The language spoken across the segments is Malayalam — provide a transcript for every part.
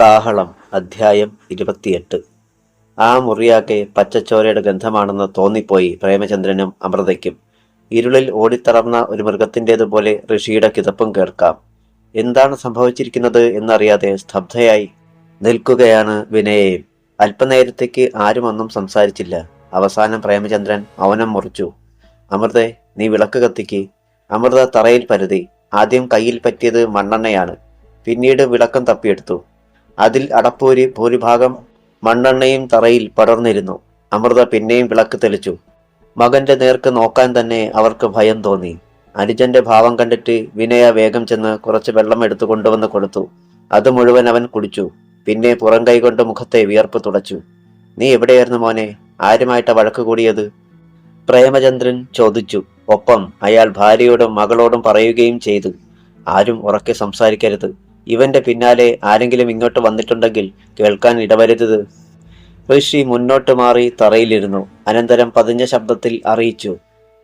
കാഹളം അധ്യായം ഇരുപത്തിയെട്ട്. ആ മുറിയാക്കെ പച്ചച്ചോരയുടെ ഗന്ധമാണെന്ന് തോന്നിപ്പോയി പ്രേമചന്ദ്രനും അമൃതയ്ക്കും. ഇരുളിൽ ഓടിത്തളർന്ന ഒരു മൃഗത്തിന്റെതുപോലെ ഋഷിയുടെ കിതപ്പും കേൾക്കാം. എന്താണ് സംഭവിച്ചിരിക്കുന്നത് എന്നറിയാതെ സ്തബ്ധയായി നിൽക്കുകയാണ് വിനയയും അല്പനേരത്തേക്ക് ആരും ഒന്നും സംസാരിച്ചില്ല. അവസാനം പ്രേമചന്ദ്രൻ മൗനം മുറിച്ചു. അമൃതെ നീ വിളക്ക് കത്തിക്ക്. അമൃത തറയിൽ പരുതി. ആദ്യം കയ്യിൽ പറ്റിയത് മണ്ണെണ്ണയാണ്. പിന്നീട് വിളക്കം തപ്പിയെടുത്തു. അതിൽ അടപ്പൂരി ഭൂരിഭാഗം മണ്ണെണ്ണയും തറയിൽ പടർന്നിരുന്നു. അമൃത പിന്നെയും വിളക്ക് തെളിച്ചു. മകന്റെ നേർക്ക് നോക്കാൻ തന്നെ അവർക്ക് ഭയം തോന്നി. അനുജന്റെ ഭാവം കണ്ടിട്ട് വിനയ വേഗം ചെന്ന് കുറച്ച് വെള്ളം എടുത്തു കൊണ്ടുവന്ന് കൊടുത്തു. അത് മുഴുവൻ അവൻ കുടിച്ചു. പിന്നെ പുറം കൈകൊണ്ട് മുഖത്തെ വിയർപ്പ് തുടച്ചു. നീ എവിടെയായിരുന്നു മോനെ? ആരുമായിട്ടാ വഴക്ക് കൂടിയത്? പ്രേമചന്ദ്രൻ ചോദിച്ചു ഒപ്പം അയാൾ ഭാര്യയോടും മകളോടും പറയുകയും ചെയ്തു. ആരും ഉറക്കെ സംസാരിക്കരുത്. ഇവന്റെ പിന്നാലെ ആരെങ്കിലും ഇങ്ങോട്ട് വന്നിട്ടുണ്ടെങ്കിൽ കേൾക്കാൻ ഇടവരുത്. ഋഷി മുന്നോട്ട് മാറി തറയിലിരുന്നു. അനന്തരം പതിഞ്ഞ ശബ്ദത്തിൽ അറിയിച്ചു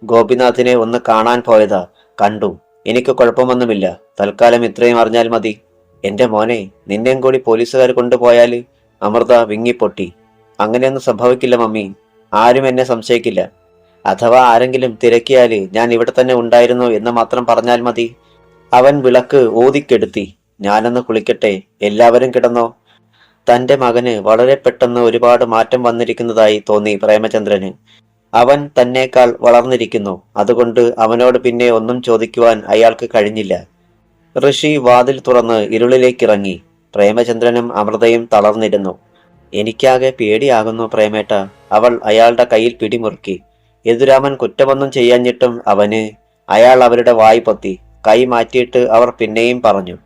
ഗോപിനാഥിനെ ഒന്ന് കാണാൻ പോയതാ. കണ്ടു. എനിക്ക് കുഴപ്പമൊന്നുമില്ല. തൽക്കാലം ഇത്രയും അറിഞ്ഞാൽ മതി. എന്റെ മോനെ നിന്നെയും കൂടി പോലീസുകാർ കൊണ്ടുപോയാൽ അമൃത വിങ്ങിപ്പൊട്ടി. അങ്ങനെയൊന്നും സംഭവിക്കില്ല മമ്മി. ആരും എന്നെ സംശയിക്കില്ല. അഥവാ ആരെങ്കിലും തിരക്കിയാൽ ഞാൻ ഇവിടെ തന്നെ ഉണ്ടായിരുന്നു എന്ന് മാത്രം പറഞ്ഞാൽ മതി. അവൻ വിളക്ക് ഓതിക്കെടുത്തി ഞാനൊന്ന് കുളിക്കട്ടെ. എല്ലാവരും കിടന്നോ. തന്റെ മകന് വളരെ പെട്ടെന്ന് ഒരുപാട് മാറ്റം വന്നിരിക്കുന്നതായി തോന്നി പ്രേമചന്ദ്രന്. അവൻ തന്നേക്കാൾ വളർന്നിരിക്കുന്നു. അതുകൊണ്ട് അവനോട് പിന്നെ ഒന്നും ചോദിക്കുവാൻ അയാൾക്ക് കഴിഞ്ഞില്ല. ഋഷി വാതിൽ തുറന്ന് ഇരുളിലേക്ക് ഇറങ്ങി പ്രേമചന്ദ്രനും അമൃതയും തളർന്നിരുന്നു. എനിക്കാകെ പേടിയാകുന്നു പ്രേമേട്ട. അവൾ അയാളുടെ കയ്യിൽ പിടിമുറുക്കി. യദുരാമൻ കുറ്റമൊന്നും ചെയ്യാഞ്ഞിട്ടും അവന് അയാൾ അവരുടെ വായി പൊത്തി കൈ മാറ്റിയിട്ട് അവർ പിന്നെയും പറഞ്ഞു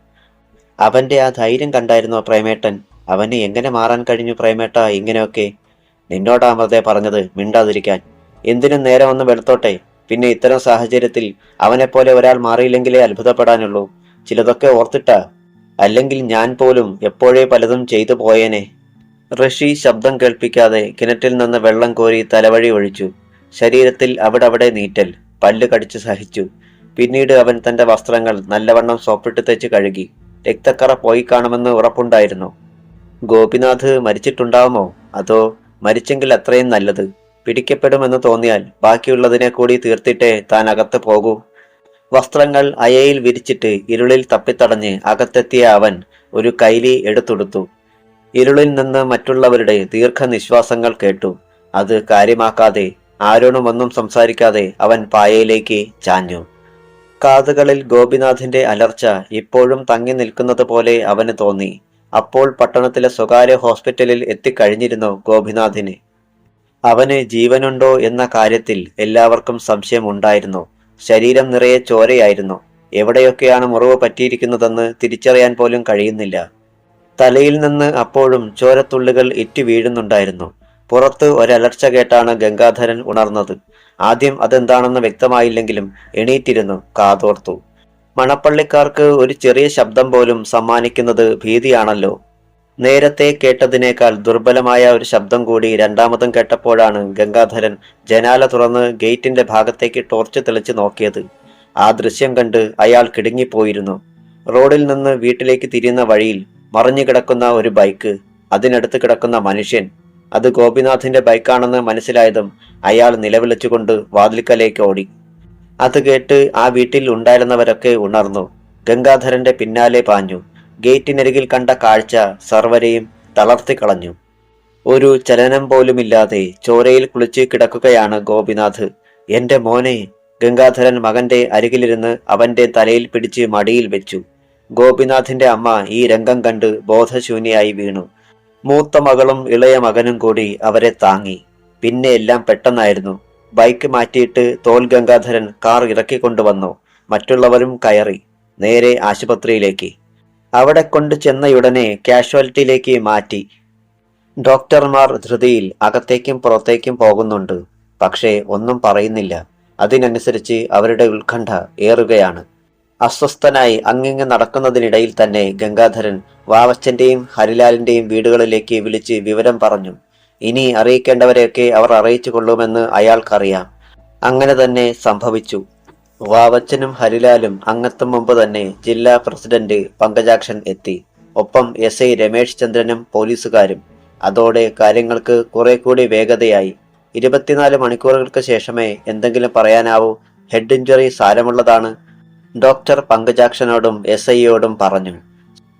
അവന്റെ ആ ധൈര്യം കണ്ടായിരുന്നു പ്രേമേട്ടൻ? അവന് എങ്ങനെ മാറാൻ കഴിഞ്ഞു പ്രേമേട്ട ഇങ്ങനെയൊക്കെ? നിന്നോടാ അമൃതേ പറഞ്ഞത് മിണ്ടാതിരിക്കാൻ. എന്തിനും നേരെ ഒന്ന് വെളുത്തോട്ടെ. പിന്നെ ഇത്തരം സാഹചര്യത്തിൽ അവനെപ്പോലെ ഒരാൾ മാറിയില്ലെങ്കിലേ അത്ഭുതപ്പെടാനുള്ളൂ. ചിലതൊക്കെ ഓർത്തിട്ടാ. അല്ലെങ്കിൽ ഞാൻ പോലും എപ്പോഴേ പലതും ചെയ്തു പോയേനെ. ഋഷി ശബ്ദം കേൾപ്പിക്കാതെ കിണറ്റിൽ നിന്ന് വെള്ളം കോരി തലവഴി ഒഴിച്ചു. ശരീരത്തിൽ അവിടവിടെ നീറ്റൽ പല്ല് കടിച്ചു സഹിച്ചു. പിന്നീട് അവൻ തന്റെ വസ്ത്രങ്ങൾ നല്ലവണ്ണം സോപ്പിട്ട് തേച്ച് കഴുകി. രക്തക്കറ പോയി കാണുമെന്ന് ഉറപ്പുണ്ടായിരുന്നു. ഗോപിനാഥ് മരിച്ചിട്ടുണ്ടാവുമോ? അതോ മരിച്ചെങ്കിൽ അത്രയും നല്ലത്. പിടിക്കപ്പെടുമെന്ന് തോന്നിയാൽ ബാക്കിയുള്ളതിനെ കൂടി തീർത്തിട്ടേ താൻ അകത്ത് പോകൂ. വസ്ത്രങ്ങൾ അയയിൽ വിരിച്ചിട്ട് ഇരുളിൽ തപ്പിത്തടഞ്ഞ് അകത്തെത്തിയ അവൻ ഒരു കൈലി എടുത്തുടുത്തു. ഇരുളിൽ നിന്ന് മറ്റുള്ളവരുടെ ദീർഘനിശ്വാസങ്ങൾ കേട്ടു. അത് കാര്യമാക്കാതെ ആരോടും ഒന്നും സംസാരിക്കാതെ അവൻ പായയിലേക്ക് ചാഞ്ഞു. കാതുകളിൽ ഗോപിനാഥിന്റെ അലർച്ച ഇപ്പോഴും തങ്ങി നിൽക്കുന്നത് പോലെ അവന് തോന്നി. അപ്പോൾ പട്ടണത്തിലെ സ്വകാര്യ ഹോസ്പിറ്റലിൽ എത്തിക്കഴിഞ്ഞിരുന്നു ഗോപിനാഥിന്. അവന് ജീവനുണ്ടോ എന്ന കാര്യത്തിൽ എല്ലാവർക്കും സംശയമുണ്ടായിരുന്നു ശരീരം നിറയെ ചോരയായിരുന്നു. എവിടെയൊക്കെയാണ് മുറിവ് പറ്റിയിരിക്കുന്നതെന്ന് തിരിച്ചറിയാൻ പോലും കഴിയുന്നില്ല. തലയിൽ നിന്ന് അപ്പോഴും ചോരത്തുള്ളികൾ ഇറ്റു വീഴുന്നുണ്ടായിരുന്നു പുറത്ത് ഒരലർച്ച കേട്ടാണ് ഗംഗാധരൻ ഉണർന്നത്. ആദ്യം അതെന്താണെന്ന് വ്യക്തമായില്ലെങ്കിലും എണീറ്റിരുന്നു കാതോർത്തു. മണപ്പള്ളിക്കാർക്ക് ഒരു ചെറിയ ശബ്ദം പോലും സമ്മാനിക്കുന്നത് ഭീതിയാണല്ലോ. നേരത്തെ കേട്ടതിനേക്കാൾ ദുർബലമായ ഒരു ശബ്ദം കൂടി രണ്ടാമതും കേട്ടപ്പോഴാണ് ഗംഗാധരൻ ജനാല തുറന്ന് ഗേറ്റിന്റെ ഭാഗത്തേക്ക് ടോർച്ച് തെളിച്ച് നോക്കിയത്. ആ ദൃശ്യം കണ്ട് അയാൾ കിടുങ്ങിപ്പോയിരുന്നു. റോഡിൽ നിന്ന് വീട്ടിലേക്ക് തിരിയുന്ന വഴിയിൽ മറിഞ്ഞു കിടക്കുന്ന ഒരു ബൈക്ക് അതിനടുത്ത് കിടക്കുന്ന മനുഷ്യൻ അത് ഗോപിനാഥിന്റെ ബൈക്കാണെന്ന് മനസ്സിലായതും അയാൾ നിലവിളിച്ചുകൊണ്ട് വാതിൽക്കലേക്ക് ഓടി. അത് കേട്ട് ആ വീട്ടിൽ ഉണ്ടായിരുന്നവരൊക്കെ ഉണർന്നു. ഗംഗാധരന്റെ പിന്നാലെ പാഞ്ഞു. ഗേറ്റിനരികിൽ കണ്ട കാഴ്ച സർവരെയും തളർത്തിക്കളഞ്ഞു ഒരു ചലനം പോലുമില്ലാതെ ചോരയിൽ കുളിച്ച് കിടക്കുകയാണ് ഗോപിനാഥ്. എന്റെ മോനെ ഗംഗാധരൻ മകന്റെ അരികിലിരുന്ന് അവന്റെ തലയിൽ പിടിച്ച് മടിയിൽ വെച്ചു. ഗോപിനാഥിന്റെ അമ്മ ഈ രംഗം കണ്ട് ബോധശൂന്യായി വീണു. മൂത്ത മകളും ഇളയ മകനും കൂടി അവരെ താങ്ങി. പിന്നെ എല്ലാം പെട്ടെന്നായിരുന്നു. ബൈക്ക് മാറ്റിയിട്ട് തോൽ ഗംഗാധരൻ കാർ ഇറക്കിക്കൊണ്ടുവന്നു. മറ്റുള്ളവരും കയറി നേരെ ആശുപത്രിയിലേക്ക്. അവിടെ കൊണ്ട് ചെന്നയുടനെ കാഷ്വാലിറ്റിയിലേക്ക് മാറ്റി. ഡോക്ടർമാർ ധൃതിയിൽ അകത്തേക്കും പുറത്തേക്കും പോകുന്നുണ്ട്. പക്ഷേ ഒന്നും പറയുന്നില്ല. അതിനനുസരിച്ച് അവരുടെ ഉത്കണ്ഠ ഏറുകയാണ്. അസ്വസ്ഥനായി അങ്ങിങ്ങ് നടക്കുന്നതിനിടയിൽ തന്നെ ഗംഗാധരൻ വാവച്ചന്റെയും ഹരിലാലിന്റെയും വീടുകളിലേക്ക് വിളിച്ച് വിവരം പറഞ്ഞു. ഇനി അറിയിക്കേണ്ടവരെയൊക്കെ അവർ അറിയിച്ചു കൊള്ളുമെന്ന് അയാൾക്കറിയാം. അങ്ങനെ തന്നെ സംഭവിച്ചു. വാവച്ചനും ഹരിലാലും അങ്ങത്തും മുമ്പ് തന്നെ ജില്ലാ പ്രസിഡന്റ് പങ്കജാക്ഷൻ എത്തി. ഒപ്പം എസ് ഐ രമേശ് ചന്ദ്രനും പോലീസുകാരും. അതോടെ കാര്യങ്ങൾക്ക് കുറെ കൂടി വേഗതയായി. ഇരുപത്തിനാല് മണിക്കൂറുകൾക്ക് ശേഷമേ എന്തെങ്കിലും പറയാനാവൂ. ഹെഡ് ഇഞ്ചുറി സാരമുള്ളതാണ്. ഡോക്ടർ പങ്കജാക്ഷനോടും എസ് ഐയോടും പറഞ്ഞു.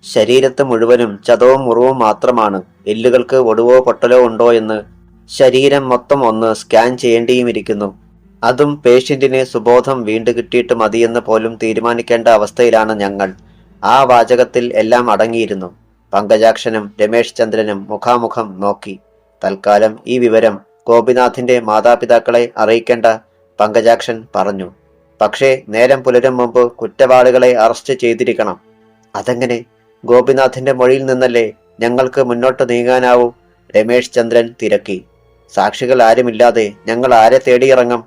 ശരീരത്ത് മുഴുവനും ചതവും മുറിവും മാത്രമാണ്. എല്ലുകൾക്ക് ഒടുവോ പൊട്ടലോ ഉണ്ടോ എന്ന് ശരീരം മൊത്തം ഒന്ന് സ്കാൻ ചെയ്യേണ്ടിയുമിരിക്കുന്നു. അതും പേഷ്യന്റിന് സുബോധം വീണ്ടു കിട്ടിയിട്ട് മതിയെന്ന് പോലും തീരുമാനിക്കേണ്ട അവസ്ഥയിലാണ് ഞങ്ങൾ. ആ വാചകത്തിൽ എല്ലാം അടങ്ങിയിരുന്നു. പങ്കജാക്ഷനും രമേശ് ചന്ദ്രനും മുഖാമുഖം നോക്കി. തൽക്കാലം ഈ വിവരം ഗോപിനാഥിന്റെ മാതാപിതാക്കളെ അറിയിക്കേണ്ട പങ്കജാക്ഷൻ പറഞ്ഞു. പക്ഷേ നേരം പുലരും മുമ്പ് കുറ്റവാളികളെ അറസ്റ്റ് ചെയ്തിരിക്കണം. അതെങ്ങനെ? ഗോപിനാഥിന്റെ മൊഴിയിൽ നിന്നല്ലേ ഞങ്ങൾക്ക് മുന്നോട്ട് നീങ്ങാനാവൂ? രമേശ് ചന്ദ്രൻ തിരക്കി. സാക്ഷികൾ ആരുമില്ലാതെ ഞങ്ങൾ ആരെ തേടിയിറങ്ങും?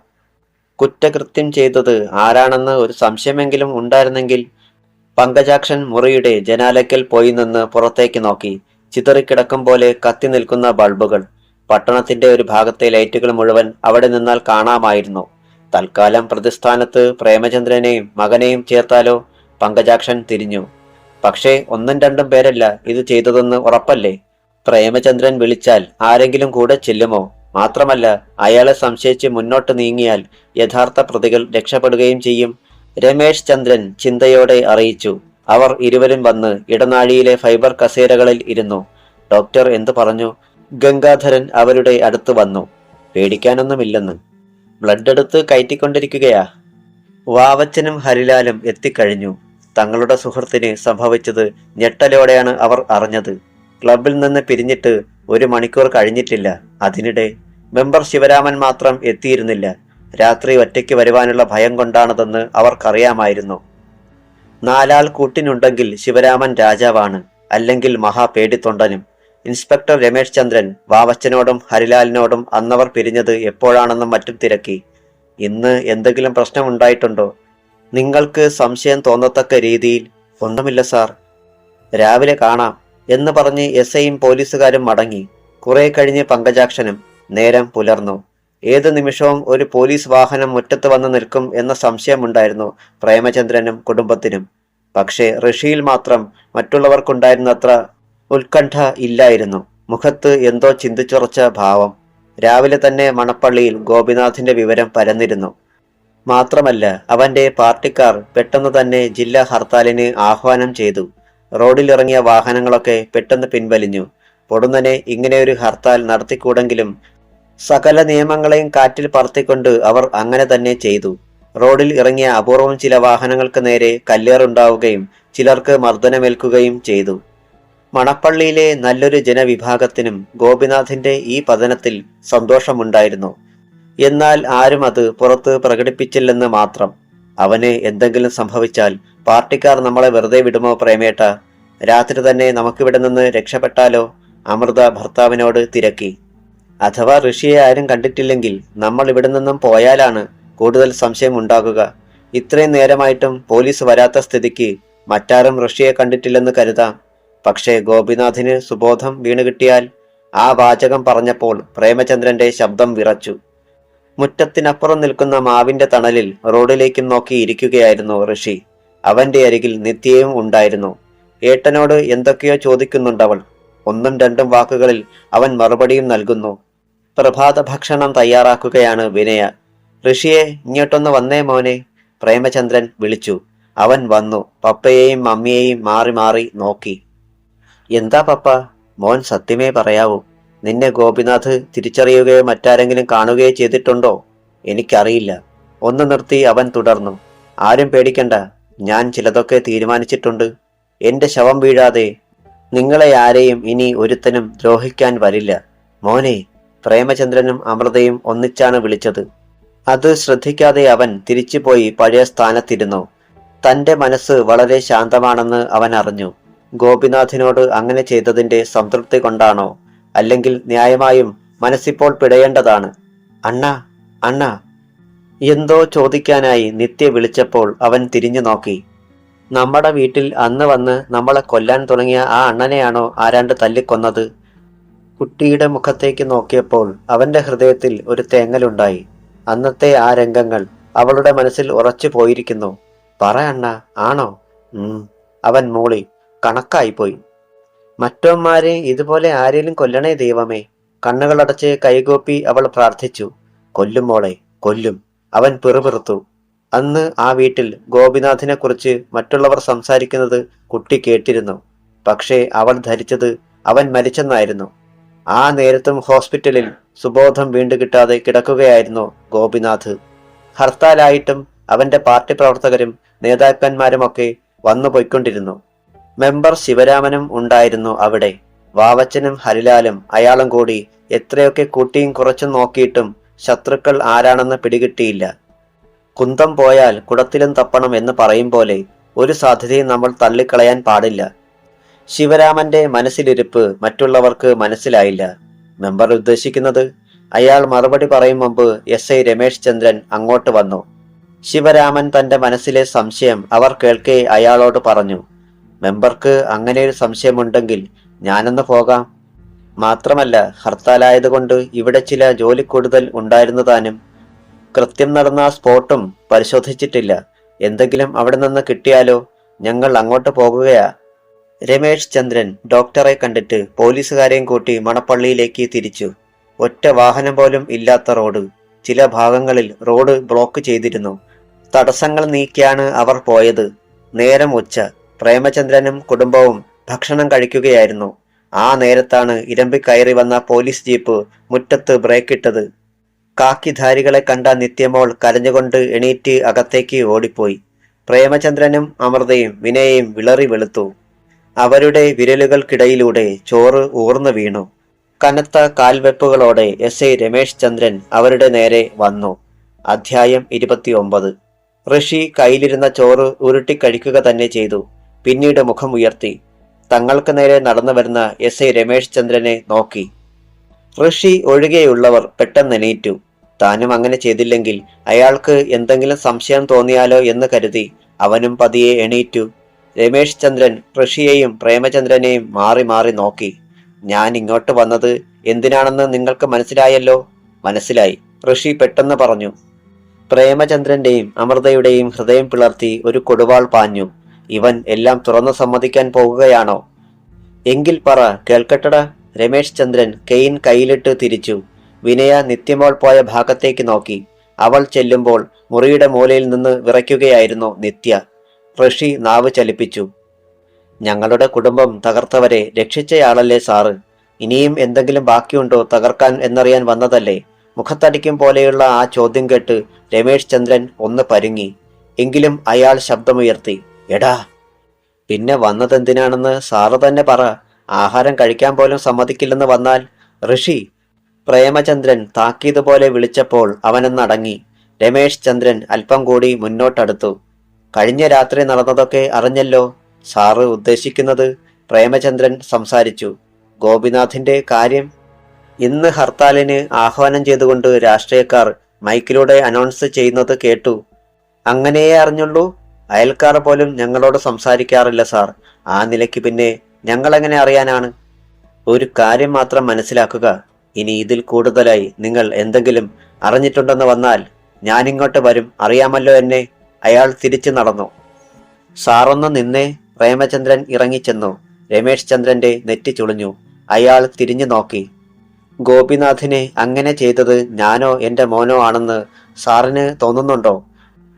കുറ്റകൃത്യം ചെയ്തത് ആരാണെന്ന് ഒരു സംശയമെങ്കിലും ഉണ്ടായിരുന്നെങ്കിൽ പങ്കജാക്ഷൻ മുറിയുടെ ജനാലയ്ക്കൽ പോയി നിന്ന് പുറത്തേക്ക് നോക്കി. ചിതറിക്കിടക്കും പോലെ കത്തി നിൽക്കുന്ന ബൾബുകൾ. പട്ടണത്തിന്റെ ഒരു ഭാഗത്തെ ലൈറ്റുകൾ മുഴുവൻ അവിടെ നിന്നാൽ കാണാമായിരുന്നു. തൽക്കാലം പ്രതിസ്ഥാനത്ത് പ്രേമചന്ദ്രനെയും മകനെയും ചേർത്താലോ? പങ്കജാക്ഷൻ തിരിഞ്ഞു. പക്ഷേ ഒന്നും രണ്ടും പേരല്ല ഇത് ചെയ്തതെന്ന് ഉറപ്പല്ലേ? പ്രേമചന്ദ്രൻ വിളിച്ചാൽ ആരെങ്കിലും കൂടെ ചെല്ലുമോ? മാത്രമല്ല അയാളെ സംശയിച്ച് മുന്നോട്ട് നീങ്ങിയാൽ യഥാർത്ഥ പ്രതികൾ രക്ഷപ്പെടുകയും ചെയ്യും. രമേശ് ചന്ദ്രൻ ചിന്തയോടെ അറിയിച്ചു. അവർ ഇരുവരും വന്ന് ഇടനാഴിയിലെ ഫൈബർ കസേരകളിൽ ഇരുന്നു. ഡോക്ടർ എന്തു പറഞ്ഞു? ഗംഗാധരൻ അവരുടെ അടുത്ത് വന്നു. പേടിക്കാനൊന്നുമില്ലെന്ന്. ബ്ലഡ് എടുത്ത് കയറ്റിക്കൊണ്ടിരിക്കുകയാ. വാവച്ചനും ഹരിലാലും എത്തിക്കഴിഞ്ഞു. തങ്ങളുടെ സുഹൃത്തിന് സംഭവിച്ചത് ഞെട്ടലോടെയാണ് അവർ അറിഞ്ഞത്. ക്ലബിൽ നിന്ന് പിരിഞ്ഞിട്ട് ഒരു മണിക്കൂർ കഴിഞ്ഞിട്ടില്ല. അതിനിടെ മെമ്പർ ശിവരാമൻ മാത്രം എത്തിയിരുന്നില്ല. രാത്രി ഒറ്റയ്ക്ക് വരുവാനുള്ള ഭയം കൊണ്ടാണതെന്ന് അവർക്കറിയാമായിരുന്നു. നാലാൾ കൂട്ടിനുണ്ടെങ്കിൽ ശിവരാമൻ രാജാവാണ് അല്ലെങ്കിൽ മഹാപേടിത്തൊണ്ടനും. ഇൻസ്പെക്ടർ രമേശ് ചന്ദ്രൻ വാവച്ചനോടും ഹരിലാലിനോടും അന്നവർ പിരിഞ്ഞത് എപ്പോഴാണെന്നും മറ്റും തിരക്കി. ഇന്ന് എന്തെങ്കിലും പ്രശ്നമുണ്ടായിട്ടുണ്ടോ? നിങ്ങൾക്ക് സംശയം തോന്നത്തക്ക രീതിയിൽ ഒന്നുമില്ല സാർ. രാവിലെ കാണാം എന്ന് പറഞ്ഞ് എസ് ഐയും പോലീസുകാരും മടങ്ങി. കുറെ കഴിഞ്ഞ് പങ്കജാക്ഷനും നേരം പുലർന്നു. ഏത് നിമിഷവും ഒരു പോലീസ് വാഹനം മുറ്റത്ത് വന്ന് നിൽക്കും എന്ന സംശയമുണ്ടായിരുന്നു പ്രേമചന്ദ്രനും കുടുംബത്തിനും. പക്ഷേ ഋഷിയിൽ മാത്രം മറ്റുള്ളവർക്കുണ്ടായിരുന്നത്ര ഉത്കണ്ഠ ഇല്ലായിരുന്നു. മുഖത്ത് എന്തോ ചിന്തിച്ചുറച്ച ഭാവം. രാവിലെ തന്നെ മണപ്പള്ളിയിൽ ഗോപിനാഥിന്റെ വിവരം പരന്നിരുന്നു. മാത്രമല്ല അവന്റെ പാർട്ടിക്കാർ പെട്ടെന്ന് തന്നെ ജില്ലാ ഹർത്താലിന് ആഹ്വാനം ചെയ്തു. റോഡിലിറങ്ങിയ വാഹനങ്ങളൊക്കെ പെട്ടെന്ന് പിൻവലിഞ്ഞു. പൊടുന്നനെ ഇങ്ങനെയൊരു ഹർത്താൽ നടത്തിക്കൂടെങ്കിലും സകല നിയമങ്ങളെയും കാറ്റിൽ പറത്തിക്കൊണ്ട് അവർ അങ്ങനെ തന്നെ ചെയ്തു. റോഡിൽ ഇറങ്ങിയ അപൂർവം ചില വാഹനങ്ങൾക്ക് നേരെ കല്ലേറുണ്ടാവുകയും ചിലർക്ക് മർദ്ദനമേൽക്കുകയും ചെയ്തു. മണപ്പള്ളിയിലെ നല്ലൊരു ജനവിഭാഗത്തിനും ഗോപിനാഥിന്റെ ഈ പതനത്തിൽ സന്തോഷമുണ്ടായിരുന്നു. എന്നാൽ ആരും അത് പുറത്ത് പ്രകടിപ്പിച്ചില്ലെന്ന് മാത്രം. അവന് എന്തെങ്കിലും സംഭവിച്ചാൽ പാർട്ടിക്കാർ നമ്മളെ വെറുതെ വിടുമോ പ്രേമേട്ട? രാത്രി തന്നെ നമുക്കിവിടെ നിന്ന് രക്ഷപ്പെട്ടാലോ? അമൃത ഭർത്താവിനോട് തിരക്കി. അഥവാ ഋഷിയെ ആരും കണ്ടിട്ടില്ലെങ്കിൽ നമ്മൾ ഇവിടെ നിന്നും പോയാലാണ് കൂടുതൽ സംശയം ഉണ്ടാകുക. ഇത്രയും നേരമായിട്ടും പോലീസ് വരാത്ത സ്ഥിതിക്ക് മറ്റാരും ഋഷിയെ കണ്ടിട്ടില്ലെന്ന് കരുതാം. പക്ഷേ ഗോപിനാഥിന് സുബോധം വീണുകിട്ടിയാൽ ആ വാചകം പറഞ്ഞപ്പോൾ പ്രേമചന്ദ്രന്റെ ശബ്ദം വിറച്ചു. മുറ്റത്തിനപ്പുറം നിൽക്കുന്ന മാവിന്റെ തണലിൽ റോഡിലേക്കും നോക്കി ഇരിക്കുകയായിരുന്നു ഋഷി. അവന്റെ അരികിൽ നിത്യയും ഉണ്ടായിരുന്നു. ഏട്ടനോട് എന്തൊക്കെയോ ചോദിക്കുന്നുണ്ടവൾ. ഒന്നും രണ്ടും വാക്കുകളിൽ അവൻ മറുപടിയും നൽകുന്നു. പ്രഭാത ഭക്ഷണം തയ്യാറാക്കുകയാണ് വിനയ. ഋഷിയെ ഇങ്ങോട്ടൊന്ന് വന്നേ മോനെ പ്രേമചന്ദ്രൻ വിളിച്ചു. അവൻ വന്നു. പപ്പയെയും മമ്മിയെയും മാറി മാറി നോക്കി. എന്താ പപ്പ? മോൻ സത്യമേ പറയാവൂ. നിന്നെ ഗോപിനാഥ് തിരിച്ചറിയുകയോ മറ്റാരെങ്കിലും കാണുകയോ ചെയ്തിട്ടുണ്ടോ? എനിക്കറിയില്ല. ഒന്ന് നിർത്തി അവൻ തുടർന്നു. ആരും പേടിക്കണ്ട. ഞാൻ ചിലതൊക്കെ തീരുമാനിച്ചിട്ടുണ്ട്. എന്റെ ശവം വീഴാതെ നിങ്ങളെ ആരെയും ഇനി ഒരുത്തനും ദ്രോഹിക്കാൻ വരില്ല. മോനെ പ്രേമചന്ദ്രനും അമൃതയും ഒന്നിച്ചാണ് വിളിച്ചത്. അത് ശ്രദ്ധിക്കാതെ അവൻ തിരിച്ചുപോയി പഴയ സ്ഥാനത്തിരുന്നു. തന്റെ മനസ്സ് വളരെ ശാന്തമാണെന്ന് അവൻ അറിഞ്ഞു. ഗോപിനാഥിനോട് അങ്ങനെ ചെയ്തതിന്റെ സംതൃപ്തി കൊണ്ടാണോ? അല്ലെങ്കിൽ ന്യായമായും മനസ്സിപ്പോൾ പിടയേണ്ടതാണ്. അണ്ണ അണ്ണ. എന്തോ ചോദിക്കാനായി നിത്യ വിളിച്ചപ്പോൾ അവൻ തിരിഞ്ഞു നോക്കി. നമ്മുടെ വീട്ടിൽ അന്ന് വന്ന് നമ്മളെ കൊല്ലാൻ തുടങ്ങിയ ആ അണ്ണനെയാണോ ആരാണ്ട് തല്ലിക്കൊന്നത്? കുട്ടിയുടെ മുഖത്തേക്ക് നോക്കിയപ്പോൾ അവന്റെ ഹൃദയത്തിൽ ഒരു തേങ്ങലുണ്ടായി. അന്നത്തെ ആ രംഗങ്ങൾ അവളുടെ മനസ്സിൽ ഉറച്ചു പോയിരിക്കുന്നു. പറ അണ്ണ ആണോ? അവൻ മൂളി കണക്കായിപ്പോയി. മറ്റവന്മാരെ ഇതുപോലെ ആരേലും കൊല്ലണേ ദൈവമേ. കണ്ണുകളടച്ച് കൈകോപ്പി അവൾ പ്രാർത്ഥിച്ചു. കൊല്ലും മോളെ കൊല്ലും. അവൻ പിറുപിറുത്തു. അന്ന് ആ വീട്ടിൽ ഗോപിനാഥിനെ കുറിച്ച് മറ്റുള്ളവർ സംസാരിക്കുന്നത് കുട്ടി കേട്ടിരുന്നു. പക്ഷേ അവൾ ധരിച്ചത് അവൻ മരിച്ചെന്നായിരുന്നു. ആ നേരത്തും ഹോസ്പിറ്റലിൽ സുബോധം വീണ്ടു കിട്ടാതെ കിടക്കുകയായിരുന്നു ഗോപിനാഥ്. ഹർത്താലായിട്ടും അവന്റെ പാർട്ടി പ്രവർത്തകരും നേതാക്കന്മാരുമൊക്കെ വന്നു പോയിക്കൊണ്ടിരുന്നു മെമ്പർ ശിവരാമനും ഉണ്ടായിരുന്നു അവിടെ. വാവച്ചനും ഹരിലാലും അയാളും കൂടി എത്രയൊക്കെ കൂട്ടിയും കുറച്ചും നോക്കിയിട്ടും ശത്രുക്കൾ ആരാണെന്ന് പിടികിട്ടിയില്ല. കുന്തം പോയാൽ കുടത്തിലും തപ്പണം എന്ന് പറയും പോലെ ഒരു സാധ്യതയും നമ്മൾ തള്ളിക്കളയാൻ പാടില്ല. ശിവരാമന്റെ മനസ്സിലിരിപ്പ് മറ്റുള്ളവർക്ക് മനസ്സിലായില്ല. മെമ്പർ ഉദ്ദേശിക്കുന്നത് അയാൾ മറുപടി പറയും മുമ്പ് എസ് ഐ രമേശ് ചന്ദ്രൻ അങ്ങോട്ട് വന്നു. ശിവരാമൻ തന്റെ മനസ്സിലെ സംശയം അവർ കേൾക്കെ അയാളോട് പറഞ്ഞു. മെമ്പർക്ക് അങ്ങനെ ഒരു സംശയമുണ്ടെങ്കിൽ ഞാനൊന്ന് പോകാം. മാത്രമല്ല ഹർത്താലായതുകൊണ്ട് ഇവിടെ ചില ജോലി കൂടുതൽ ഉണ്ടായിരുന്നതാനും കൃത്യം നടന്ന സ്പോട്ടും പരിശോധിച്ചിട്ടില്ല. എന്തെങ്കിലും അവിടെ നിന്ന് കിട്ടിയാലോ? ഞങ്ങൾ അങ്ങോട്ട് പോകുകയാ. രമേശ് ചന്ദ്രൻ ഡോക്ടറെ കണ്ടിട്ട് പോലീസുകാരെയും കൂട്ടി മണപ്പള്ളിയിലേക്ക് തിരിച്ചു. ഒറ്റ വാഹനം പോലും ഇല്ലാത്ത റോഡ്. ചില ഭാഗങ്ങളിൽ റോഡ് ബ്ലോക്ക് ചെയ്തിരുന്നു. തടസ്സങ്ങൾ നീക്കിയാണ് അവർ പോയത്. നേരം ഉച്ച. പ്രേമചന്ദ്രനും കുടുംബവും ഭക്ഷണം കഴിക്കുകയായിരുന്നു. ആ നേരത്താണ് ഇരമ്പി കയറി വന്ന പോലീസ് ജീപ്പ് മുറ്റത്ത് ബ്രേക്കിട്ടത് കാക്കിധാരികളെ കണ്ട നിത്യമോൾ കരഞ്ഞുകൊണ്ട് എണീറ്റ് അകത്തേക്ക് ഓടിപ്പോയി. പ്രേമചന്ദ്രനും അമൃതയും വിനയയും വിളറി വെളുത്തു. അവരുടെ വിരലുകൾക്കിടയിലൂടെ ചോറ് ഊർന്നു വീണു. കനത്ത കാൽവെപ്പുകളോടെ എസ് ഐ രമേശ് ചന്ദ്രൻ അവരുടെ നേരെ വന്നു. അധ്യായം ഇരുപത്തിയൊമ്പത്. ഋഷി കയ്യിലിരുന്ന ചോറ് ഉരുട്ടിക്കഴിക്കുക തന്നെ ചെയ്തു. പിന്നീട് മുഖം ഉയർത്തി തങ്ങൾക്ക് നേരെ നടന്നു വരുന്ന എസ് ഐ രമേശ് ചന്ദ്രനെ നോക്കി. ഋഷി ഒഴികെയുള്ളവർ പെട്ടെന്ന് എണീറ്റു. താനും അങ്ങനെ ചെയ്തില്ലെങ്കിൽ അയാൾക്ക് എന്തെങ്കിലും സംശയം തോന്നിയാലോ എന്ന് കരുതി അവനും പതിയെ എണീറ്റു. രമേശ് ചന്ദ്രൻ ഋഷിയെയും പ്രേമചന്ദ്രനെയും മാറി മാറി നോക്കി. ഞാൻ ഇങ്ങോട്ട് വന്നത് എന്തിനാണെന്ന് നിങ്ങൾക്ക് മനസ്സിലായല്ലോ? മനസ്സിലായി ഋഷി പെട്ടെന്ന് പറഞ്ഞു. പ്രേമചന്ദ്രന്റെയും അമൃതയുടെയും ഹൃദയം പിളർത്തി ഒരു കൊടുവാൾ പാഞ്ഞു. ഇവൻ എല്ലാം തുറന്നു സമ്മതിക്കാൻ പോകുകയാണോ? എങ്കിൽ പറ കേൾക്കട്ടട. രമേശ് ചന്ദ്രൻ കെയിൻ കയ്യിലിട്ട് തിരിച്ചു. വിനയ നിത്യമോൾ പോയ ഭാഗത്തേക്ക് നോക്കി. അവൾ ചെല്ലുമ്പോൾ മുറിയുടെ മൂലയിൽ നിന്ന് വിറയ്ക്കുകയായിരുന്നു നിത്യ. ഋഷി നാവ് ചലിപ്പിച്ചു. ഞങ്ങളുടെ കുടുംബം തകർത്തവരെ രക്ഷിച്ചയാളല്ലേ സാറ്? ഇനിയും എന്തെങ്കിലും ബാക്കിയുണ്ടോ തകർക്കാൻ എന്നറിയാൻ വന്നതല്ലേ? മുഖത്തടിക്കും പോലെയുള്ള ആ ചോദ്യം കേട്ട് രമേശ് ചന്ദ്രൻ ഒന്ന് പരുങ്ങി. എങ്കിലും അയാൾ ശബ്ദമുയർത്തി. എടാ പിന്നെ വന്നതെന്തിനാണെന്ന് സാറ് തന്നെ പറ. ആഹാരം കഴിക്കാൻ പോലും സമ്മതിക്കില്ലെന്ന് വന്നാൽ ഋഷി പ്രേമചന്ദ്രൻ താക്കീത് പോലെ വിളിച്ചപ്പോൾ അവനെന്നടങ്ങി രമേശ് ചന്ദ്രൻ അല്പം കൂടി മുന്നോട്ടടുത്തു. കഴിഞ്ഞ രാത്രി നടന്നതൊക്കെ അറിഞ്ഞല്ലോ? സാറ് ഉദ്ദേശിക്കുന്നത്? പ്രേമചന്ദ്രൻ സംസാരിച്ചു. ഗോപിനാഥിന്റെ കാര്യം? ഇന്ന് ഹർത്താലിന് ആഹ്വാനം ചെയ്തുകൊണ്ട് രാഷ്ട്രീയക്കാർ മൈക്കിലൂടെ അനൗൺസ് ചെയ്യുന്നത് കേട്ടു. അങ്ങനെയേ അറിഞ്ഞുള്ളൂ? അയൽക്കാർ പോലും ഞങ്ങളോട് സംസാരിക്കാറില്ല സാർ. ആ നിലയ്ക്ക് പിന്നെ ഞങ്ങളെങ്ങനെ അറിയാനാണ്? ഒരു കാര്യം മാത്രം മനസ്സിലാക്കുക. ഇനി ഇതിൽ കൂടുതലായി നിങ്ങൾ എന്തെങ്കിലും അറിഞ്ഞിട്ടുണ്ടെന്ന് വന്നാൽ ഞാനിങ്ങോട്ട് വരും. അറിയാമല്ലോ എന്നെ. അയാൾ തിരിച്ചു നടന്നു. സാറൊന്ന് നിന്നേ. പ്രേമചന്ദ്രൻ ഇറങ്ങിച്ചെന്നു. രമേശ് ചന്ദ്രന്റെ നെറ്റി ചുളിഞ്ഞു. അയാൾ തിരിഞ്ഞു നോക്കി. ഗോപിനാഥിനെ അങ്ങനെ ചെയ്തത് ഞാനോ എന്റെ മോനോ ആണെന്ന് സാറിന് തോന്നുന്നുണ്ടോ?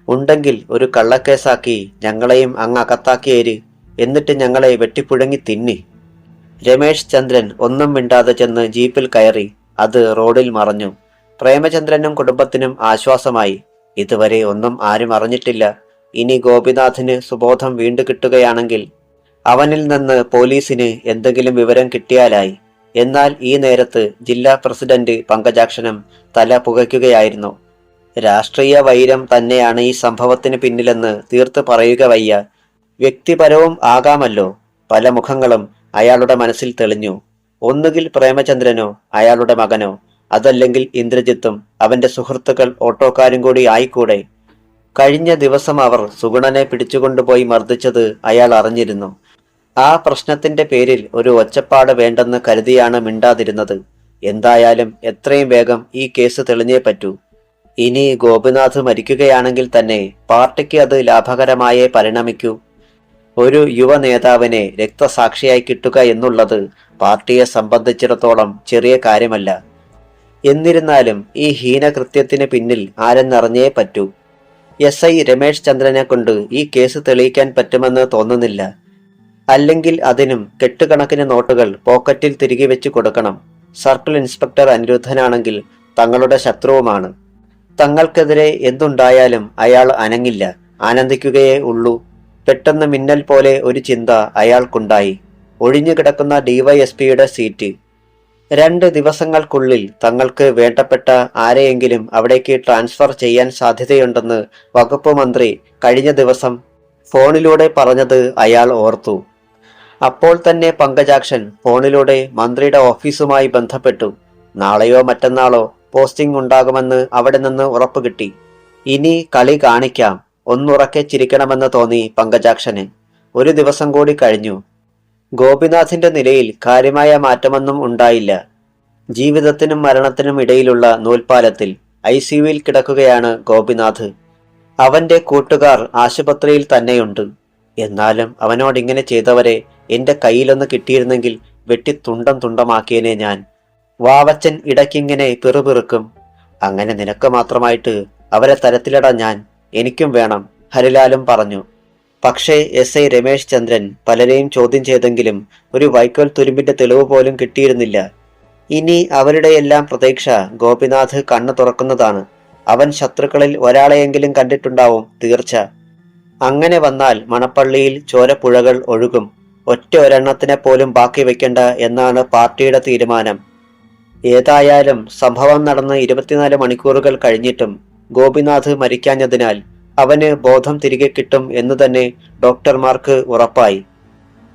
ഉണ്ടെങ്കിൽ ഒരു കള്ളക്കേസാക്കി ഞങ്ങളെയും അങ്ങ് അകത്താക്കിയേര്. എന്നിട്ട് ഞങ്ങളെ വെട്ടിപ്പുഴങ്ങി തിന്നി. രമേശ് ചന്ദ്രൻ ഒന്നും മിണ്ടാതെ ചെന്ന് ജീപ്പിൽ കയറി അത് റോഡിൽ മറഞ്ഞു. പ്രേമചന്ദ്രനും കുടുംബത്തിനും ആശ്വാസമായി. ഇതുവരെ ഒന്നും ആരും അറിഞ്ഞിട്ടില്ല. ഇനി ഗോപിനാഥിന് സുബോധം വീണ്ടു കിട്ടുകയാണെങ്കിൽ അവനിൽ നിന്ന് പോലീസിന് എന്തെങ്കിലും വിവരം കിട്ടിയാലായി. എന്നാൽ ഈ നേരത്ത് ജില്ലാ പ്രസിഡന്റ് പങ്കജാക്ഷനും തല പുകയ്ക്കുകയായിരുന്നു. രാഷ്ട്രീയ വൈരം തന്നെയാണ് ഈ സംഭവത്തിന് പിന്നിലെന്ന് തീർത്ത് പറയുക വയ്യ. വ്യക്തിപരവും ആകാമല്ലോ. പല മുഖങ്ങളും അയാളുടെ മനസ്സിൽ തെളിഞ്ഞു. ഒന്നുകിൽ പ്രേമചന്ദ്രനോ അയാളുടെ മകനോ. അതല്ലെങ്കിൽ ഇന്ദ്രജിത്തും അവന്റെ സുഹൃത്തുക്കൾ ഓട്ടോക്കാരും കൂടി ആയിക്കൂടെ. കഴിഞ്ഞ ദിവസം അവർ സുഗുണനെ പിടിച്ചുകൊണ്ടുപോയി മർദ്ദിച്ചത് അയാൾ അറിഞ്ഞിരുന്നു. ആ പ്രശ്നത്തിന്റെ പേരിൽ ഒരു ഒച്ചപ്പാട് വേണ്ടെന്ന് കരുതിയാണ് മിണ്ടാതിരുന്നത്. എന്തായാലും എത്രയും വേഗം ഈ കേസ് തെളിഞ്ഞേ പറ്റൂ. ഇനി ഗോപിനാഥ് മരിക്കുകയാണെങ്കിൽ തന്നെ പാർട്ടിക്ക് അത് ലാഭകരമായേ പരിണമിക്കൂ. ഒരു യുവ നേതാവിനെ രക്തസാക്ഷിയായി കിട്ടുക എന്നുള്ളത് പാർട്ടിയെ സംബന്ധിച്ചിടത്തോളം ചെറിയ കാര്യമല്ല. എന്നിരുന്നാലും ഈ ഹീനകൃത്യത്തിന് പിന്നിൽ ആരെന്നറിഞ്ഞേ പറ്റൂ. എസ് ഐ രമേശ് ചന്ദ്രനെ കൊണ്ട് ഈ കേസ് തെളിയിക്കാൻ പറ്റുമെന്ന് തോന്നുന്നില്ല. അല്ലെങ്കിൽ അതിനും കെട്ടുകണക്കിന് നോട്ടുകൾ പോക്കറ്റിൽ തിരികെ വെച്ച് കൊടുക്കണം. സർക്കിൾ ഇൻസ്പെക്ടർ അനിരുദ്ധനാണെങ്കിൽ തങ്ങളുടെ ശത്രുവുമാണ്. തങ്ങൾക്കെതിരെ എന്തുണ്ടായാലും അയാൾ അനങ്ങില്ല. ആനന്ദിക്കുകയേ ഉള്ളൂ. പെട്ടെന്ന് മിന്നൽ പോലെ ഒരു ചിന്ത അയാൾക്കുണ്ടായി. ഒഴിഞ്ഞു കിടക്കുന്ന ഡിവൈഎസ്പിയുടെ സീറ്റ്. രണ്ട് ദിവസങ്ങൾക്കുള്ളിൽ തങ്ങൾക്ക് വേണ്ടപ്പെട്ട ആരെയെങ്കിലും അവിടേക്ക് ട്രാൻസ്ഫർ ചെയ്യാൻ സാധ്യതയുണ്ടെന്ന് വകുപ്പ് മന്ത്രി കഴിഞ്ഞ ദിവസം ഫോണിലൂടെ പറഞ്ഞത് അയാൾ ഓർത്തു. അപ്പോൾ തന്നെ പങ്കജാക്ഷൻ ഫോണിലൂടെ മന്ത്രിയുടെ ഓഫീസുമായി ബന്ധപ്പെട്ടു. നാളെയോ മറ്റന്നാളോ പോസ്റ്റിംഗ് ഉണ്ടാകുമെന്ന് അവിടെ നിന്ന് ഉറപ്പ് കിട്ടി. ഇനി കളി കാണിക്കാം. ഒന്നുറക്കെ ചിരിക്കണമെന്ന് തോന്നി പങ്കജാക്ഷന്. ഒരു ദിവസം കൂടി കഴിഞ്ഞു. ഗോപിനാഥിന്റെ നിലയിൽ കാര്യമായ മാറ്റമൊന്നും ഉണ്ടായില്ല. ജീവിതത്തിനും മരണത്തിനും ഇടയിലുള്ള നൂൽപ്പാലത്തിൽ ഐ സിയുവിൽ കിടക്കുകയാണ് ഗോപിനാഥ്. അവന്റെ കൂട്ടുകാർ ആശുപത്രിയിൽ തന്നെയുണ്ട്. എന്നാലും അവനോടിങ്ങനെ ചെയ്തവരെ എന്റെ കയ്യിലൊന്ന് കിട്ടിയിരുന്നെങ്കിൽ വെട്ടി തുണ്ടം തുണ്ടമാക്കിയനെ ഞാൻ. വാവച്ചൻ ഇടയ്ക്കിങ്ങനെ പിറുപിറുക്കും. അങ്ങനെ നിനക്ക് മാത്രമായിട്ട് അവരെ തരത്തിലിടാൻ ഞാൻ എനിക്കും വേണം ഹരിലാലും പറഞ്ഞു. പക്ഷേ എസ് ഐ രമേശ് ചന്ദ്രൻ പലരെയും ചോദ്യം ചെയ്തെങ്കിലും ഒരു വൈക്കോൽ തുരുമ്പിന്റെ തെളിവ് പോലും കിട്ടിയിരുന്നില്ല. ഇനി അവരുടെയെല്ലാം പ്രതീക്ഷ ഗോപിനാഥ് കണ്ണു തുറക്കുന്നതാണ്. അവൻ ശത്രുക്കളിൽ ഒരാളെയെങ്കിലും കണ്ടിട്ടുണ്ടാവും തീർച്ച. അങ്ങനെ വന്നാൽ മണപ്പള്ളിയിൽ ചോരപ്പുഴകൾ ഒഴുകും. ഒറ്റ ഒരെണ്ണത്തിനെ പോലും ബാക്കി വെക്കണ്ട എന്നാണ് പാർട്ടിയുടെ തീരുമാനം. ഏതായാലും സംഭവം നടന്ന് ഇരുപത്തിനാല് മണിക്കൂറുകൾ കഴിഞ്ഞിട്ടും ഗോപിനാഥ് മരിക്കാഞ്ഞതിനാൽ അവന് ബോധം തിരികെ കിട്ടും എന്ന് തന്നെ ഡോക്ടർമാർക്ക് ഉറപ്പായി.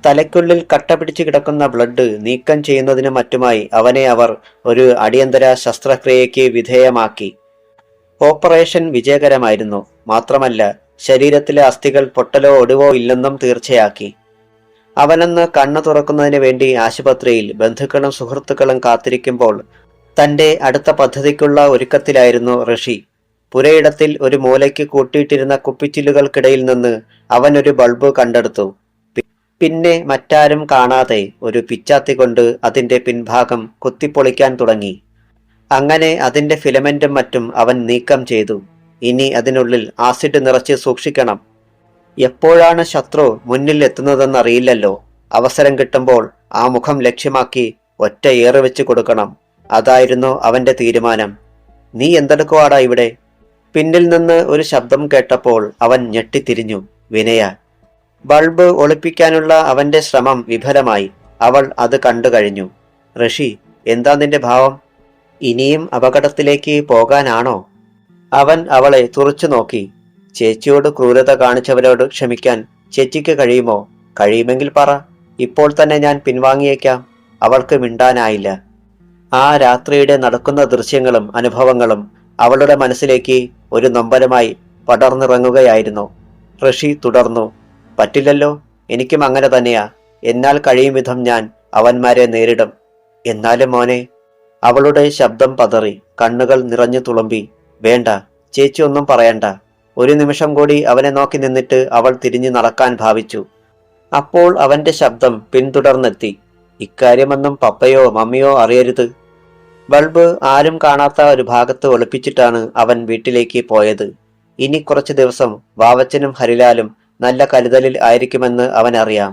തലയ്ക്കുള്ളിൽ കട്ട പിടിച്ചു കിടക്കുന്ന ബ്ലഡ് നീക്കം ചെയ്യുന്നതിന് മറ്റുമായി അവനെ അവർ ഒരു അടിയന്തര ശസ്ത്രക്രിയയ്ക്ക് വിധേയമാക്കി. ഓപ്പറേഷൻ വിജയകരമായിരുന്നു. മാത്രമല്ല ശരീരത്തിലെ അസ്ഥികൾ പൊട്ടലോ ഒടിവോ ഇല്ലെന്നും തീർച്ചയാക്കി. അവനന്ന് കണ്ണു തുറക്കുന്നതിന് വേണ്ടി ആശുപത്രിയിൽ ബന്ധുക്കളും സുഹൃത്തുക്കളും കാത്തിരിക്കുമ്പോൾ തന്റെ അടുത്ത പദ്ധതിക്കുള്ള ഒരുക്കത്തിലായിരുന്നു ഋഷി. പുരയിടത്തിൽ ഒരു മൂലയ്ക്ക് കൂട്ടിയിട്ടിരുന്ന കുപ്പിച്ചില്ലുകൾക്കിടയിൽ നിന്ന് അവൻ ഒരു ബൾബ് കണ്ടെടുത്തു. പിന്നെ മറ്റാരും കാണാതെ ഒരു പിച്ചാത്തി കൊണ്ട് അതിന്റെ പിൻഭാഗം കുത്തിപ്പൊളിക്കാൻ തുടങ്ങി. അങ്ങനെ അതിന്റെ ഫിലമെന്റും മറ്റും അവൻ നീക്കം ചെയ്തു. ഇനി അതിനുള്ളിൽ ആസിഡ് നിറച്ച് സൂക്ഷിക്കണം. എപ്പോഴാണ് ശത്രു മുന്നിൽ എത്തുന്നതെന്നറിയില്ലല്ലോ. അവസരം കിട്ടുമ്പോൾ ആ മുഖം ലക്ഷ്യമാക്കി ഒറ്റ ഏറ് വെച്ച് കൊടുക്കണം. അതായിരുന്നു അവന്റെ തീരുമാനം. നീ എന്തെടുക്കുവാടാ ഇവിടെ? പിന്നിൽ നിന്ന് ഒരു ശബ്ദം കേട്ടപ്പോൾ അവൻ ഞെട്ടിത്തിരിഞ്ഞു. വിനയ ബൾബ് ഒളിപ്പിക്കാനുള്ള അവന്റെ ശ്രമം വിഫലമായി. അവൾ അത് കണ്ടു കഴിഞ്ഞു. ഋഷി എന്താ നിന്റെ ഭാവം? ഇനിയും അപകടത്തിലേക്ക് പോകാനാണോ? അവൻ അവളെ തുറച്ചു നോക്കി. ചേച്ചിയോട് ക്രൂരത കാണിച്ചവരോട് ക്ഷമിക്കാൻ ചേച്ചിക്ക് കഴിയുമോ? കഴിയുമെങ്കിൽ പറ. ഇപ്പോൾ തന്നെ ഞാൻ പിൻവാങ്ങിയേക്കാം. അവൾക്ക് മിണ്ടാനായില്ല. ആ രാത്രിയുടെ നടക്കുന്ന ദൃശ്യങ്ങളും അനുഭവങ്ങളും അവളുടെ മനസ്സിലേക്ക് ഒരു നൊമ്പരമായി പടർന്നിറങ്ങുകയായിരുന്നു. ഋഷി തുടർന്നു പറ്റില്ലല്ലോ എനിക്കും അങ്ങനെ തന്നെയാ. എന്നാൽ കഴിയും വിധം ഞാൻ അവന്മാരെ നേരിടും. എന്നാലും മോനെ. അവളുടെ ശബ്ദം പതറി കണ്ണുകൾ നിറഞ്ഞു തുളുമ്പി വേണ്ട ചേച്ചി ഒന്നും പറയണ്ട. ഒരു നിമിഷം കൂടി അവനെ നോക്കി നിന്നിട്ട് അവൾ തിരിഞ്ഞു നടക്കാൻ ഭാവിച്ചു. അപ്പോൾ അവന്റെ ശബ്ദം പിന്തുടർന്നെത്തി. ഇക്കാര്യമൊന്നും പപ്പയോ മമ്മിയോ അറിയരുത്. ബൾബ് ആരും കാണാത്ത ഒരു ഭാഗത്ത് ഒളിപ്പിച്ചിട്ടാണ് അവൻ വീട്ടിലേക്ക് പോയത്. ഇനി കുറച്ചു ദിവസം വാവച്ചനും ഹരിലാലും നല്ല കരുതലിൽ ആയിരിക്കുമെന്ന് അവൻ അറിയാം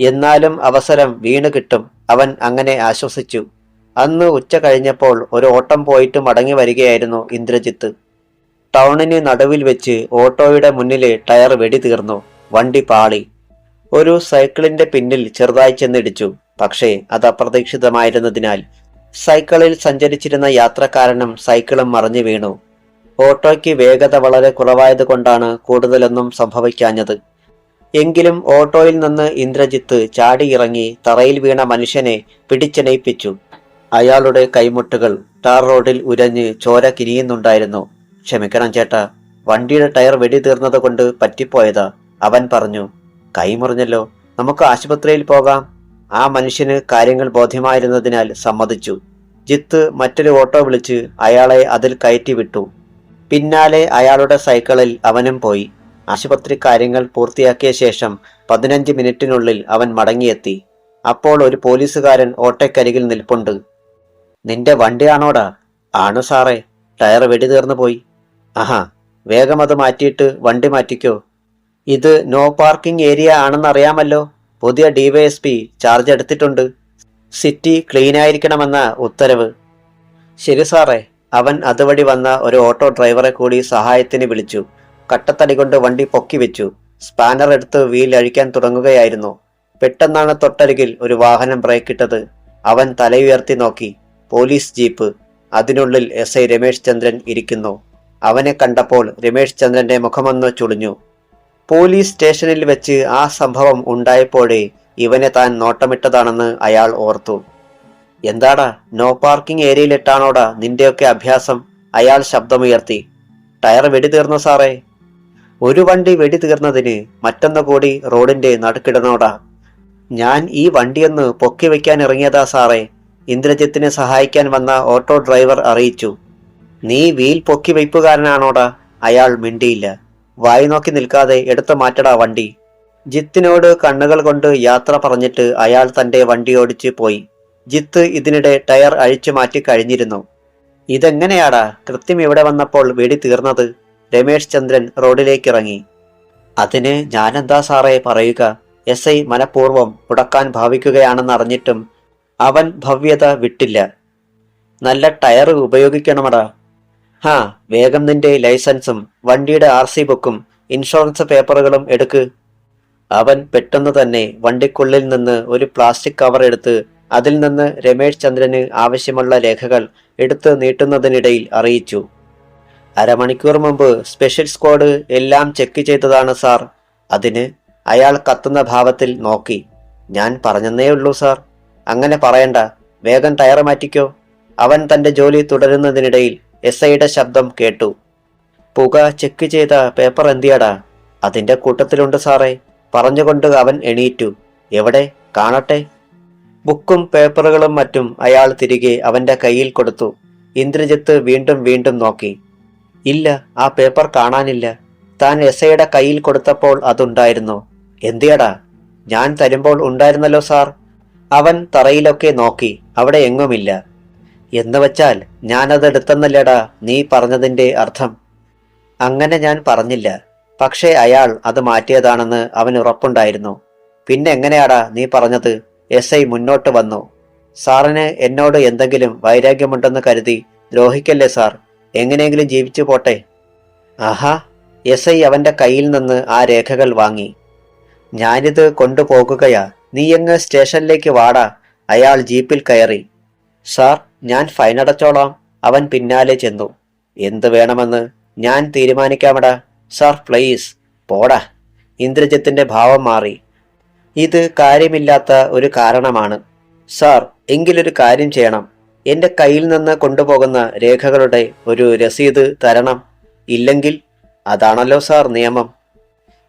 എന്നാലും അവസരം വീണ് കിട്ടും അവൻ അങ്ങനെ ആശ്വസിച്ചു. അന്ന് ഉച്ച കഴിഞ്ഞപ്പോൾ ഒരു ഓട്ടം പോയിട്ട് മടങ്ങി വരികയായിരുന്നു ഇന്ദ്രജിത്ത്. ടൗണിന് നടുവിൽ വെച്ച് ഓട്ടോയുടെ മുന്നിലെ ടയർ വെടി തീർന്നു. വണ്ടി പാളി. ഒരു സൈക്കിളിന്റെ പിന്നിൽ ചെറുതായി ചെന്നിടിച്ചു. പക്ഷേ അത് അപ്രതീക്ഷിതമായിരുന്നതിനാൽ സൈക്കിളിൽ സഞ്ചരിച്ചിരുന്ന യാത്രക്കാരനും സൈക്കിളും മറിഞ്ഞു വീണു. ഓട്ടോയ്ക്ക് വേഗത വളരെ കുറവായതുകൊണ്ടാണ് കൂടുതലൊന്നും സംഭവിക്കാഞ്ഞത്. എങ്കിലും ഓട്ടോയിൽ നിന്ന് ഇന്ദ്രജിത്ത് ചാടിയിറങ്ങി തറയിൽ വീണ മനുഷ്യനെ പിടിച്ചണയിപ്പിച്ചു അയാളുടെ കൈമുട്ടുകൾ ടാർ റോഡിൽ ഉരഞ്ഞ് ചോര കിനിയുന്നുണ്ടായിരുന്നു ക്ഷമിക്കണം ചേട്ടാ. വണ്ടിയുടെ ടയർ വെടി തീർന്നത് കൊണ്ട് പറ്റിപ്പോയതാ. അവൻ പറഞ്ഞു കൈമുറിഞ്ഞല്ലോ. നമുക്ക് ആശുപത്രിയിൽ പോകാം. ആ മനുഷ്യന് കാര്യങ്ങൾ ബോധ്യമായിരുന്നതിനാൽ സമ്മതിച്ചു. ജിത്ത് മറ്റൊരു ഓട്ടോ വിളിച്ച് അയാളെ അതിൽ കയറ്റി വിട്ടു. പിന്നാലെ അയാളുടെ സൈക്കിളിൽ അവനും പോയി. ആശുപത്രി കാര്യങ്ങൾ പൂർത്തിയാക്കിയ ശേഷം പതിനഞ്ച് മിനിറ്റിനുള്ളിൽ അവൻ മടങ്ങിയെത്തി. അപ്പോൾ ഒരു പോലീസുകാരൻ ഓട്ടയ്ക്കരികിൽ നിൽപ്പുണ്ട്. നിന്റെ വണ്ടിയാണോടാ? ആണ് സാറേ. ടയർ വെടി തീർന്നു പോയി. ആഹാ വേഗം അത് മാറ്റിയിട്ട് വണ്ടി മാറ്റിക്കോ. ഇത് നോ പാർക്കിംഗ് ഏരിയ ആണെന്നറിയാമല്ലോ. പുതിയ ഡിവൈഎസ്പി ചാർജ് എടുത്തിട്ടുണ്ട്. സിറ്റി ക്ലീൻ ആയിരിക്കണമെന്ന ഉത്തരവ്. ശരി സാറേ അവൻ അതുവഴി വന്ന ഒരു ഓട്ടോ ഡ്രൈവറെ കൂടി സഹായത്തിന് വിളിച്ചു. കട്ടത്തടി കൊണ്ട് വണ്ടി പൊക്കി വെച്ചു. സ്പാനർ എടുത്ത് വീൽ അഴിക്കാൻ തുടങ്ങുകയായിരുന്നു. പെട്ടെന്നാണ് തൊട്ടരികിൽ ഒരു വാഹനം ബ്രേക്കിട്ടത് അവൻ തലയുയർത്തി നോക്കി. Police jeep. അതിനുള്ളിൽ എസ് ഐ രമേശ് ചന്ദ്രൻ ഇരിക്കുന്നു. അവനെ കണ്ടപ്പോൾ രമേശ് ചന്ദ്രന്റെ മുഖമൊന്ന് ചുളിഞ്ഞു. പോലീസ് സ്റ്റേഷനിൽ വെച്ച് ആ സംഭവം ഉണ്ടായപ്പോഴേ ഇവനെ താൻ നോട്ടമിട്ടതാണെന്ന് അയാൾ ഓർത്തു. എന്താടാ നോ പാർക്കിംഗ് ഏരിയയിലിട്ടാണോടാ നിന്റെയൊക്കെ അഭ്യാസം? അയാൾ ശബ്ദമുയർത്തി. ടയർ വെടി തീർന്നു സാറേ? ഒരു വണ്ടി വെടി തീർന്നതിന് മറ്റൊന്നു കൂടി റോഡിന്റെ നടുക്കിടുന്നോടാ ഞാൻ ഈ വണ്ടിയൊന്ന് പൊക്കി വെക്കാൻ ഇറങ്ങിയതാ സാറേ. ഇന്ദ്രജിത്തിനെ സഹായിക്കാൻ വന്ന ഓട്ടോ ഡ്രൈവർ അറിയിച്ചു. നീ വീൽ പൊക്കി വയ്പ്പുകാരനാണോടാ? അയാൾ മിണ്ടിയില്ല. വായി നോക്കി നിൽക്കാതെ എടുത്തു മാറ്റടാ വണ്ടി. ജിത്തിനോട് കണ്ണുകൾ കൊണ്ട് യാത്ര പറഞ്ഞിട്ട് അയാൾ തന്റെ വണ്ടി ഓടിച്ച് പോയി. ജിത്ത് ഇതിനിടെ ടയർ അഴിച്ചു മാറ്റി കഴിഞ്ഞിരുന്നു. ഇതെങ്ങനെയാടാ? കൃത്യം ഇവിടെ വന്നപ്പോൾ വെടി തീർന്നത്. രമേശ് ചന്ദ്രൻ റോഡിലേക്ക് ഇറങ്ങി അതിന് ഞാനെന്താ സാറേ പറയുക? എസ് ഐ മനഃപൂർവം മുടക്കാൻ ഭാവിക്കുകയാണെന്ന് അറിഞ്ഞിട്ടും അവൻ ഭവ്യത വിട്ടില്ല. നല്ല ടയർ ഉപയോഗിക്കണമടാ. ഹാ വേഗം നിന്റെ ലൈസൻസും വണ്ടിയുടെ ആർ സി ബുക്കും ഇൻഷുറൻസ് പേപ്പറുകളും എടുക്ക്. അവൻ പെട്ടെന്ന് തന്നെ വണ്ടിക്കുള്ളിൽ നിന്ന് ഒരു പ്ലാസ്റ്റിക് കവർ എടുത്ത് അതിൽ നിന്ന് രമേശ് ചന്ദ്രന് ആവശ്യമുള്ള രേഖകൾ എടുത്ത് നീട്ടുന്നതിനിടയിൽ അറിയിച്ചു. അരമണിക്കൂർ മുമ്പ് സ്പെഷ്യൽ സ്ക്വാഡ് എല്ലാം ചെക്ക് ചെയ്തതാണ് സാർ. അതിന് അയാൾ കത്തുന്ന ഭാവത്തിൽ നോക്കി. ഞാൻ പറഞ്ഞെന്നേ ഉള്ളൂ സാർ. അങ്ങനെ പറയണ്ട. വേഗം ടയർ മാറ്റിക്കോ അവൻ തന്റെ ജോലി തുടരുന്നതിനിടയിൽ എസ് ഐയുടെ ശബ്ദം കേട്ടു. പുക ചെക്ക് ചെയ്ത പേപ്പർ എന്തിയാടാ? അതിന്റെ കൂട്ടത്തിലുണ്ട് സാറേ. പറഞ്ഞുകൊണ്ട് അവൻ എണീറ്റു. എവിടെ? കാണട്ടെ. ബുക്കും പേപ്പറുകളും മറ്റും അയാൾ തിരികെ അവന്റെ കയ്യിൽ കൊടുത്തു. ഇന്ദ്രജിത്ത് വീണ്ടും വീണ്ടും നോക്കി. ഇല്ല ആ പേപ്പർ കാണാനില്ല. താൻ എസ് ഐയുടെ കയ്യിൽ കൊടുത്തപ്പോൾ അതുണ്ടായിരുന്നു. എന്തിയടാ? ഞാൻ തരുമ്പോൾ ഉണ്ടായിരുന്നല്ലോ സാർ. അവൻ തറയിലൊക്കെ നോക്കി. അവിടെ എങ്ങുമില്ല. എന്ന് വച്ചാൽ ഞാനതെടുത്തെന്നല്ലടാ നീ പറഞ്ഞതിന്റെ അർത്ഥം. അങ്ങനെ ഞാൻ പറഞ്ഞില്ല. പക്ഷേ അയാൾ അത് മാറ്റിയതാണെന്ന് അവൻ ഉറപ്പുണ്ടായിരുന്നു. പിന്നെ എങ്ങനെയാടാ നീ പറഞ്ഞത്? എസ് ഐ മുന്നോട്ട് വന്നു. സാറിന് എന്നോട് എന്തെങ്കിലും വൈരാഗ്യമുണ്ടെന്ന് കരുതി ദ്രോഹിക്കല്ലേ സാർ? എങ്ങനെയെങ്കിലും ജീവിച്ചു പോട്ടെ. ആഹാ എസ് ഐ അവന്റെ കയ്യിൽ നിന്ന് ആ രേഖകൾ വാങ്ങി. ഞാനിത് കൊണ്ടുപോകുകയാ. നീ എങ്ങ് സ്റ്റേഷനിലേക്ക് വാടാ. അയാൾ ജീപ്പിൽ കയറി. സാർ ഞാൻ ഫൈനടച്ചോളാം അവൻ പിന്നാലെ ചെന്നു. എന്ത് വേണമെന്ന് ഞാൻ തീരുമാനിക്കാമടാ. സാർ പ്ലീസ് പോടാ. ഇന്ദ്രജിത്തിന്റെ ഭാവം മാറി. ഇത് കാര്യമില്ലാത്ത ഒരു കാരണമാണ്. സാർ എങ്കിലൊരു കാര്യം ചെയ്യണം. എന്റെ കയ്യിൽ നിന്ന് കൊണ്ടുപോകുന്ന രേഖകളുടെ ഒരു രസീത് തരണം. ഇല്ലെങ്കിൽ അതാണല്ലോ സാർ നിയമം.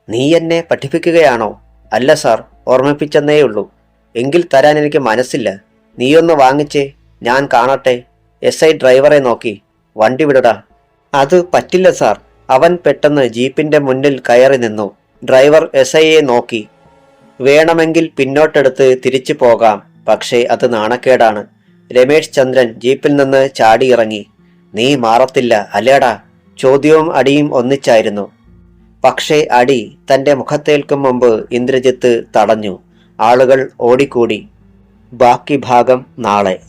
നീ എന്നെ പഠിപ്പിക്കുകയാണോ? അല്ല സാർ ഓർമ്മിപ്പിച്ചെന്നേയുള്ളൂ. എങ്കിൽ തരാൻ എനിക്ക് മനസ്സില്ല. നീയൊന്ന് വാങ്ങിച്ചേ. ഞാൻ കാണട്ടെ. എസ് ഐ ഡ്രൈവറെ നോക്കി. വണ്ടി വിടടാ. അത് പറ്റില്ല സാർ. അവൻ പെട്ടെന്ന് ജീപ്പിന്റെ മുന്നിൽ കയറി നിന്നു. ഡ്രൈവർ എസ് ഐയെ നോക്കി. വേണമെങ്കിൽ പിന്നോട്ടെടുത്ത് തിരിച്ചു പോകാം. പക്ഷേ അത് നാണക്കേടാണ്. രമേശ് ചന്ദ്രൻ ജീപ്പിൽ നിന്ന് ചാടിയിറങ്ങി. നീ മാറത്തില്ല അല്ലേടാ? ചോദ്യവും അടിയും ഒന്നിച്ചായിരുന്നു. പക്ഷേ അടി തന്റെ മുഖത്തേൽക്കും മുമ്പ് ഇന്ദ്രജിത്ത് തടഞ്ഞു. ആളുകൾ ഓടിക്കൂടി. ബാക്കി ഭാഗം നാളെ.